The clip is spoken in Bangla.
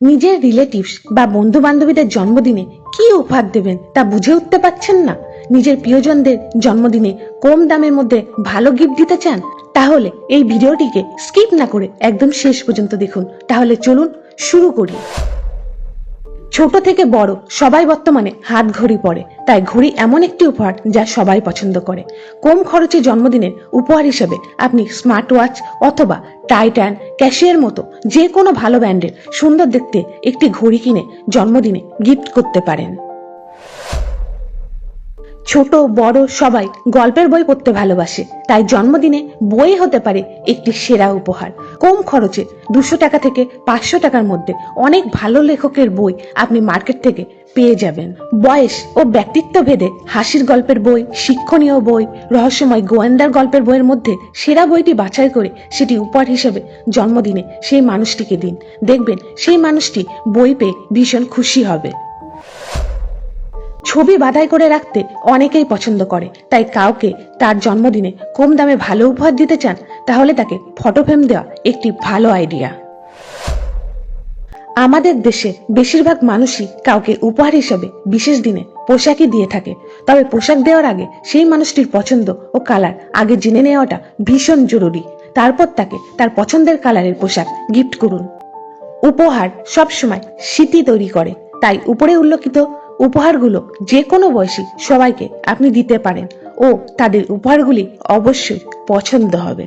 নিজের রিলেটিভস বা বন্ধু বান্ধবীদের জন্মদিনে কি উপহার দেবেন তা বুঝে উঠতে পারছেন না। নিজের প্রিয়জনদের জন্মদিনে কম দামের মধ্যে ভালো গিফট দিতে চান, তাহলে এই ভিডিওটিকে স্কিপ না করে একদম শেষ পর্যন্ত দেখুন। তাহলে চলুন শুরু করি। ছোট থেকে বড়, সবাই বর্তমানে হাত ঘড়ি পরে। তাই ঘড়ি এমন একটি উপহার যা সবাই পছন্দ করে। কম খরচে জন্মদিনের উপহার হিসেবে আপনি স্মার্ট ওয়াচ অথবা টাইটান ক্যাশিয়ার মতো যে কোনো ভালো ব্র্যান্ডের সুন্দর দেখতে একটি ঘড়ি কিনে জন্মদিনে গিফট করতে পারেন। ছোট, বড় সবাই গল্পের বই পড়তে ভালোবাসে। তাই জন্মদিনে বই হতে পারে একটি সেরা উপহার। কম খরচে দুশো টাকা থেকে পাঁচশো টাকার মধ্যে অনেক ভালো লেখকের বই আপনি মার্কেট থেকে পেয়ে যাবেন। বয়স ও ব্যক্তিত্ব ভেদে হাসির গল্পের বই, শিক্ষণীয় বই, রহস্যময় গোয়েন্দার গল্পের বইয়ের মধ্যে সেরা বইটি বাছাই করে সেটি উপহার হিসেবে জন্মদিনে সেই মানুষটিকে দিন। দেখবেন সেই মানুষটি বই পেয়ে ভীষণ খুশি হবে। ছবি বাধাই করে রাখতে অনেকেই পছন্দ করে। তাই কাউকে তার জন্মদিনে কম দামে ভালো উপহার দিতে চান, তাহলে তাকে ফটো ফ্রেম দেওয়া একটি ভালো আইডিয়া আমাদের দেশে বেশিরভাগ মানুষই কাউকে উপহার হিসেবে বিশেষ দিনে পোশাকই দিয়ে থাকে। তবে পোশাক দেওয়ার আগে সেই মানুষটির পছন্দ ও কালার আগে জেনে নেওয়াটা ভীষণ জরুরি। তারপর তাকে তার পছন্দের কালারের পোশাক গিফট করুন। উপহার সবসময় স্মৃতি তৈরি করে। তাই উপরে উল্লেখিত উপহারগুলো যে কোনো বয়সী সবাইকে আপনি দিতে পারেন ও তাদের উপহারগুলি অবশ্যই পছন্দ হবে।